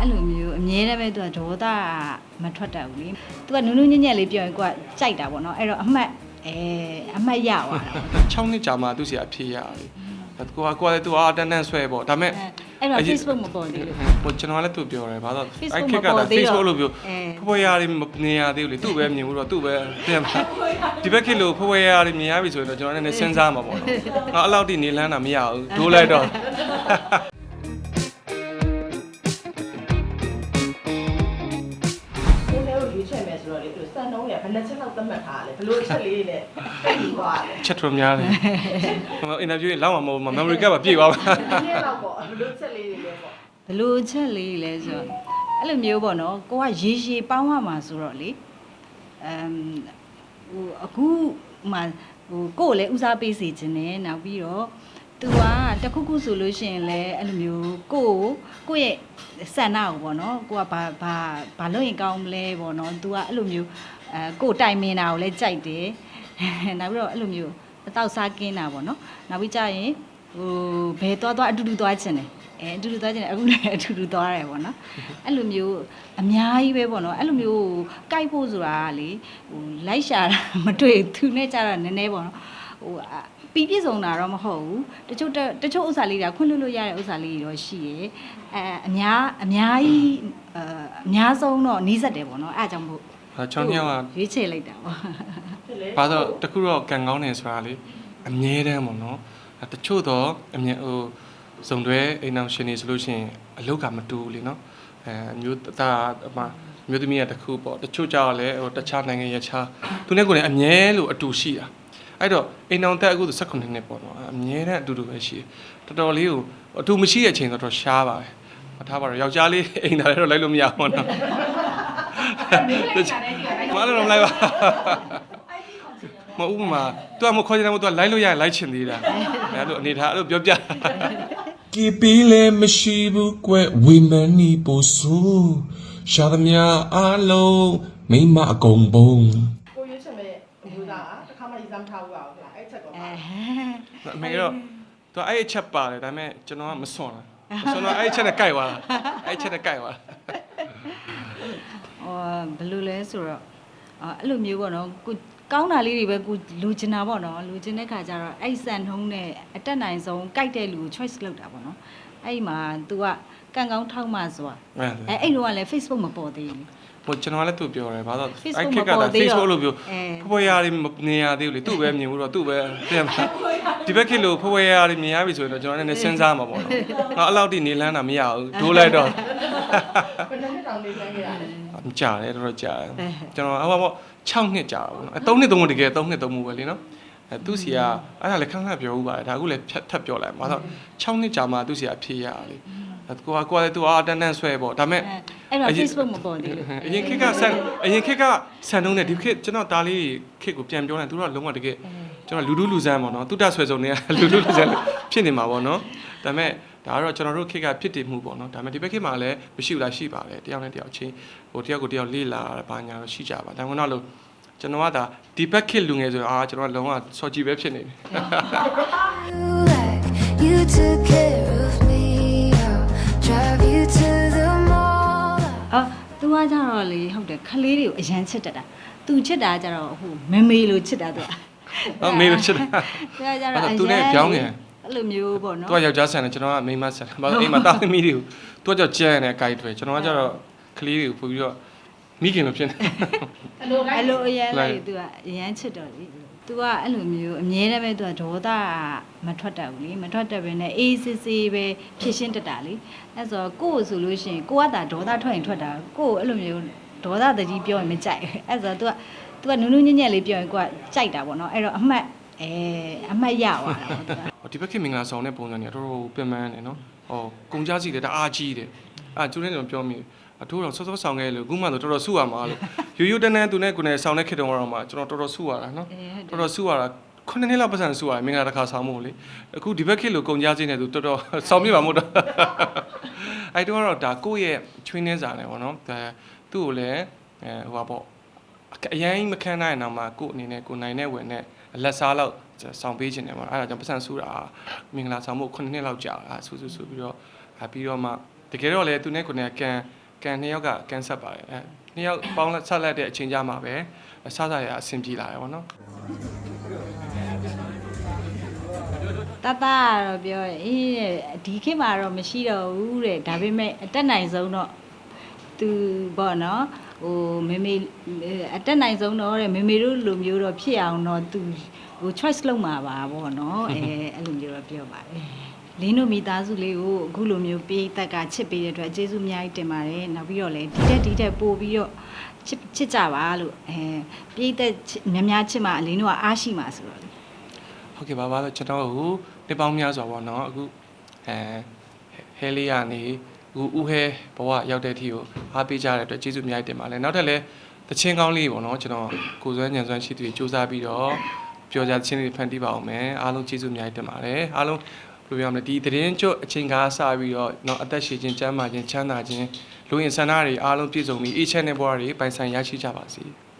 အဲ့လိုမျိုးအမြဲတမ်းပဲသူကဒေါသမထွက်တတ်ဘူးလေသူကနုနုညံ့ညံ့လေးပြောရင်ကိုကကြိုက်တာပေါ့နော်အဲ့တော့အမှတ်အဲအမှတ်ရသွားတာပေါ့6နှစ်ကြာမှသူစီအဖြေရတယ်ကိုကကိုကလည်းသူကအတန်းတန်းဆွဲပေါ့ဒါပေမဲ့အဲ့တော့ Facebook မပေါ်သေးလို့ဟိုကျွန်တော်လည်းသူပြောတယ်ဘာလို့ Facebook အဲ့ခက်ကမပေါ်သေးတော့ Facebook လို့ပြောအဲဖွယ်ရတွေမနေရသေးဘူးလေသူ့ပဲမြင်ဘူးတော့သူ့ပဲပြန်ပါဒီဘက်ခေတ်လို့ဖွယ်ရတွေမြင်ရပြီဆိုရင်တော့ကျွန်တော်လည်းနည်းနည်းစဉ်းစားမှာပေါ့နော်ငါအဲ့လောက်ထိနေလန်းတာမရဘူးဒိုးလိုက်တော့ ဆိုတော့လေသူစံနှုံးရဘယ်နှစ်ချက်လောက်သတ်မှတ်ထားလဲဘယ်လိုအချက်လေးတွေနဲ့ပြည့်သွားလဲချက်ထွန်းများတယ်ဟိုအင်တာဗျူးရင်လောက်မှာမဟုတ်ဘူး memory card ပါပြည့်သွားပါဒီနေ့လောက်ပေါ့ဘယ်လိုချက်လေးတွေလဲပေါ့ဘယ်လိုချက်လေးလဲဆိုတော့အဲ့လိုမျိုးပေါ့နော်ကိုကရေရှည်ပေါင်းရမှာဆိုတော့လေအမ်ဟိုအခုမှဟိုကိုယ်ကိုလည်းဦးစားပေးစီခြင်းနဲ့နောက်ပြီးတော့ သူကတခုခုဆိုလို့ရှိရင်လည်းအဲ့လိုမျိုးကိုယ့်ကိုကိုယ့်ရဲ့ဆန္ဒကိုပေါ့နော်ကိုကဘာဘာဘာလုပ်ရင်ကောင်းမလဲပေါ့နော် तू ကအဲ့လိုမျိုးအဲကိုယ်တိုင်မင်တာကိုလည်းကြိုက်တယ်နောက်ပြီးတော့အဲ့လိုမျိုးအတော့စားကင်းတာပေါ့နော်နောက်ပြီးကြရင်ဟိုဘယ်သွားသွားအတူတူသွားချင်တယ်အဲအတူတူသွားချင်တယ်အခုလည်းအတူတူသွားရတယ်ပေါ့နော်အဲ့လိုမျိုးအများကြီးပဲပေါ့နော်အဲ့လိုမျိုးကြိုက်ဖို့ဆိုတာကလေဟိုလိုက်ရှာတာမတွေ့သူနဲ့ကြတာနည်းနည်းပေါ့နော် ဟိုအပြီးပြည့်စုံတာတော့မဟုတ်ဘူးတချို့တတချို့ဥစ္စာလေးတွေကခွင့်လွှတ်လို့ရတဲ့ဥစ္စာလေးတွေတော့ရှိရယ်အဲအများအများကြီးအအများဆုံးတော့နီးစက်တယ်ပေါ့နော်အဲအကြောင့်မို့အဲချောင်းမြောက်ကရွေးချယ်လိုက်တာပေါ့ဖြစ်လေဘာလို့တခုတော့ကံကောင်းနေဆိုတာလေအမြဲတမ်းပေါ့နော်အဲတချို့တော့အမြဲဟိုဇုံတွဲအိမ်အောင်ရှင်နေဆိုလို့ရှိရင်အလုတ်ကမတူဘူးလေနော်အဲအမျိုးသားအမအမျိုးသမီးကတခုပေါ့တချို့ကြောက်လည်းဟိုတခြားနိုင်ငံရခြားသူနဲ့ကိုယ်လည်းအမြဲလို့အတူရှိတာ အဲ့တော့အိမ်အောင်တက်အခု18နှစ်ပေါ့နော်အမြဲတမ်းအတူတူပဲရှိတယ်တော်တော်လေးကိုအတူမရှိတဲ့အချိန်တော့တော့ရှားပါတယ်မထားပါတော့ယောက်ျားလေးအိမ်သားလည်းတော့လိုက်လို့မရဘူးနော်မလည်းတော့မလိုက်ပါမဟုတ်ဥပမာ तू ကမခေါ်ချင်တယ်မဟုတ် तू ကလိုက်လို့ရရင်လိုက်ချင်သေးတာအဲ့လိုအနေထားအဲ့လိုပြောပြကီပီလေမရှိဘူးကွယ်ဝီမန်နီပိုဆူရှာသမျှအားလုံးမိမအကုန်ပုံ ကိုရွေးချယ်မဲ့ဘူသားတခါမှ exam ထားဘူးအောင်လားအဲ့ချက်ကောပါ အမေကတော့ तू အဲ့အချက်ပါတယ်ဒါပေမဲ့ကျွန်တော်ကမစွန်လားမစွန်တော့အဲ့အချက်နဲ့ကြိုက်သွားတာအဲ့အချက်နဲ့ကြိုက်သွားတာဟောဘယ်လိုလဲဆိုတော့အာအဲ့လိုမျိုးပေါ့နော်ကိုကောင်းတာလေးတွေပဲကိုလူချင်တာပေါ့နော်လူချင်တဲ့ခါကျတော့အဲ့စံထုံးနဲ့အတက်နိုင်ဆုံးကြိုက်တဲ့လူကို choice လုပ်တာပေါ့နော်အဲ့ဒီမှာ तू ကကံကောင်းထောက်မှဆိုတာအဲ့အဲအဲ့လိုကလည်း Facebook မပေါ်သေးဘူး ဟိုကျွန်တော်ကလည်းသူပြောတယ်ဘာလို့ Facebook အဲ့ခက်ကမပေါ်သေးတော့ Facebook လို့ပြောအဲဖွယ်ရတွေမနေရသေးဘူးလေသူ့ပဲမြင်ဘူးတော့သူ့ပဲပြန်ပါဒီဘက်ခေတ်လို့ဖွယ်ရတွေမြင်ရပြီဆိုရင်တော့ကျွန်တော်လည်းနည်းနည်းစဉ်းစားမှာပေါ့နော်ငါအဲ့လောက်ထိနေလန်းတာမရဘူးဒိုးလိုက်တော့ဘယ်နှစ်တောင်နေစမ်းကြရလဲအကြာတယ်တော်တော်ကြာတယ်ကျွန်တော်ဟိုပေါ့6နှစ်ကြာတာပေါ့နော်အဲ3နှစ်3မှုတကယ်3နှစ်3မှုပဲလေနော်အဲသူစီကအဲ့ဒါလည်းခဏခဏပြောဦးပါတယ်ဒါအခုလည်းဖြတ်ထပ်ပြောလိုက်ဘာလို့6နှစ်ကြာမှသူစီကအဖြေရလေအဲ ကိုကကိုကလည်းသူကအတန်းတန်းဆွဲပေါ့ဒါပေမဲ့အဲအဲ့တော့ Facebook မပေါ်သေးလို့အရင်ခေတ်ကဆန်အရင်ခေတ်ကဆန်တုံးနဲ့ဒီခေတ်ကျွန်တော်ဒါလေးခေတ်ကိုပြန်ပြောလိုက်သူတို့ကလုံးဝတကယ်ကျွန်တော်လူလူလူဆန်းပေါ့နော်တုတဆွဲစုံနေလူလူလူဆန်းဖြစ်နေမှာပေါ့နော်ဒါပေမဲ့ဒါကတော့ကျွန်တော်တို့ခေတ်ကဖြစ်တည်မှုပေါ့နော်ဒါပေမဲ့ဒီဘက်ခေတ်မှာလည်းမရှိဘူးလားရှိပါတယ်တယောက်နဲ့တယောက်ချင်းဟိုတယောက်ကိုတယောက်လေးလာတာဘာညာတော့ရှိကြပါဒါမှမဟုတ်လို့ကျွန်တော်ကဒါဒီဘက်ခေတ်လူငယ်ဆိုရင်အာကျွန်တော်ကလုံးဝစော်ကြည့်ပဲဖြစ်နေတယ် like you took care of me. အော် तू ကကြတော့လေဟုတ်တယ်ခလေးတွေကိုအရန်ချစ်တတ်တာ तू ချစ်တာကြတော့ဟိုမမေလို့ချစ်တာ तू ဟောမေလို့ချစ်တာ သူကကြတော့ အဲ့ဒါသူနဲ့ပြောင်းနေတယ် အဲ့လိုမျိုးပေါ့နော် သူကယောက်ျားဆန်တယ်ကျွန်တော်ကမိန်းမဆန်တယ်ဘာလို့အိမ်မှာတာသမီးတွေကိုသူကကြောက်ကြမ်းတယ်အကြိုက်တွေကျွန်တော်ကကြတော့ကလေးတွေကိုပို့ပြီးတော့မိခင်လိုဖြစ်နေ အဲ့လိုလိုက် အဲ့လိုအရန် လို လိုက် က် तू ကအရန်ချစ်တော့လေ သူကအဲ့လိုမျိုးအမြဲတမ်းပဲသူကဒေါသမထွက်တတ်ဘူးလေမထွက်တတ်ဘဲနဲ့အေးစစ်စစ်ပဲဖြစ်ရှင်းတတ်တာလေအဲ့ဆိုကို့ဆိုလို့ရှိရင်ကိုကသာဒေါသထွက်ရင်ထွက်တာကို့အဲ့လိုမျိုးဒေါသတကြီးပြောရင်မကြိုက်အဲ့ဆိုသူကသူကနူးနူးညံ့ညံ့လေးပြောရင်ကိုကကြိုက်တာပေါ့နော်အဲ့တော့အမှတ်အဲအမှတ်ရသွားတာပေါ့သူကဒီဘက်ခင်မင်္ဂလာဆောင်တဲ့ပုံစံကြီးတော်တော်ပြန်မှန်းတယ်နော်ဟောကုန်ကြစီတယ်တအားကြီးတယ်အာကျူးနေတယ်ပြောမိ အထိုးတော့စောစောဆောင်ခဲ့လို့အခုမှဆိုတော်တော်စုရမှာလို့ရိုးရိုးတန်းတန်းသူနဲ့ကိုယ်နဲ့ဆောင်တဲ့ခေတ်တုန်းကတော့မှကျွန်တော်တော်တော်စုရတာနော်အဲဟုတ်တယ်တော်တော်စုရတာခုနှစ်နှစ်လောက်ပတ်စံစုရတယ်မင်္ဂလာတစ်ခါဆောင်မို့လေအခုဒီဘက်ခေတ်လို့ကုံကြစီနေသူတော်တော်ဆောင်ပြပါမို့တော့အဲ့တော့ကတော့ဒါကိုယ့်ရဲ့ချွေးနှင်းစာနဲ့ပေါ့နော်ဒါသူ့ကိုလည်းအဲဟိုပါပေါ့အရင်မခံနိုင်တော့မှကိုယ့်အနေနဲ့ကိုယ်နိုင်တဲ့ဝင်နဲ့လက်စားလောက်ဆောင်ပေးခြင်းတယ်ပေါ့အဲ့ဒါကြောင့်ပတ်စံစုတာမင်္ဂလာဆောင်မို့ခုနှစ်နှစ်လောက်ကြာတာဆူဆူဆူပြီးတော့ပြီးတော့မှတကယ်တော့လေသူနဲ့ကိုယ်နဲ့ကန် ကန်နှစ်ယောက်ကကန်ဆက်ပါတယ်အဲနှစ်ယောက်ပေါင်းလက်ဆက်လက်တဲ့အချိန်ကြမှာပဲဆဆရအဆင်ပြေလာတယ်ပေါ့နော်တတကတော့ပြောတယ်အေးတဲ့ဒီခေတ်မှာတော့မရှိတော့ဘူးတဲ့ဒါပေမဲ့အတက်နိုင်ဆုံးတော့သူပေါ့နော်ဟိုမေမေအတက်နိုင်ဆုံးတော့တဲ့မေမေတို့လိုမျိုးတော့ဖြစ်အောင်တော့သူဟို choice လုပ်မှာပါပေါ့နော်အဲအဲ့လိုမျိုးတော့ပြောပါတယ် လင်းတို့မိသားစုလေးကိုအခုလိုမျိုးပေးတက်ကချစ်ပေးတဲ့အတွက်ကျေးဇူးအများကြီးတင်ပါတယ်နောက်ပြီးတော့လည်းဒီတက်ဒီတက်ပို့ပြီးတော့ချစ်ချစ်ကြပါလို့အဲပေးသက်များများချစ်မှအလင်းတို့ကအားရှိမှာဆိုတော့လေဟုတ်ကဲ့ပါပါတော့ကျွန်တော်ဟိုနှစ်ပေါင်းများစွာပေါ့နော်အခုအဲဟဲလေးကနေအခုဦးဟဲဘဝရောက်တဲ့အထိကိုအားပေးကြတဲ့အတွက်ကျေးဇူးအများကြီးတင်ပါတယ်နောက်ထပ်လည်းတချင်းကောင်းလေးပေါ့နော်ကျွန်တော်ကိုယ်စွမ်းညံစွမ်းရှိသူတွေစူးစမ်းပြီးတော့ပြောကြချင်းလေးဖန်တီးပါအောင်မယ်အားလုံးကျေးဇူးအများကြီးတင်ပါတယ်အားလုံး ဘယ်လိုပြောမလဲဒီသတင်းကျွတ်အချိန်ကားစပြီးတော့เนาะအသက်ရှည်ခြင်းကျန်းမာခြင်းချမ်းသာခြင်းလူရင်ဆန္ဒတွေအားလုံးပြည့်စုံပြီးအေးချမ်းတဲ့ဘဝတွေပိုင်ဆိုင်ရရှိကြပါစေ။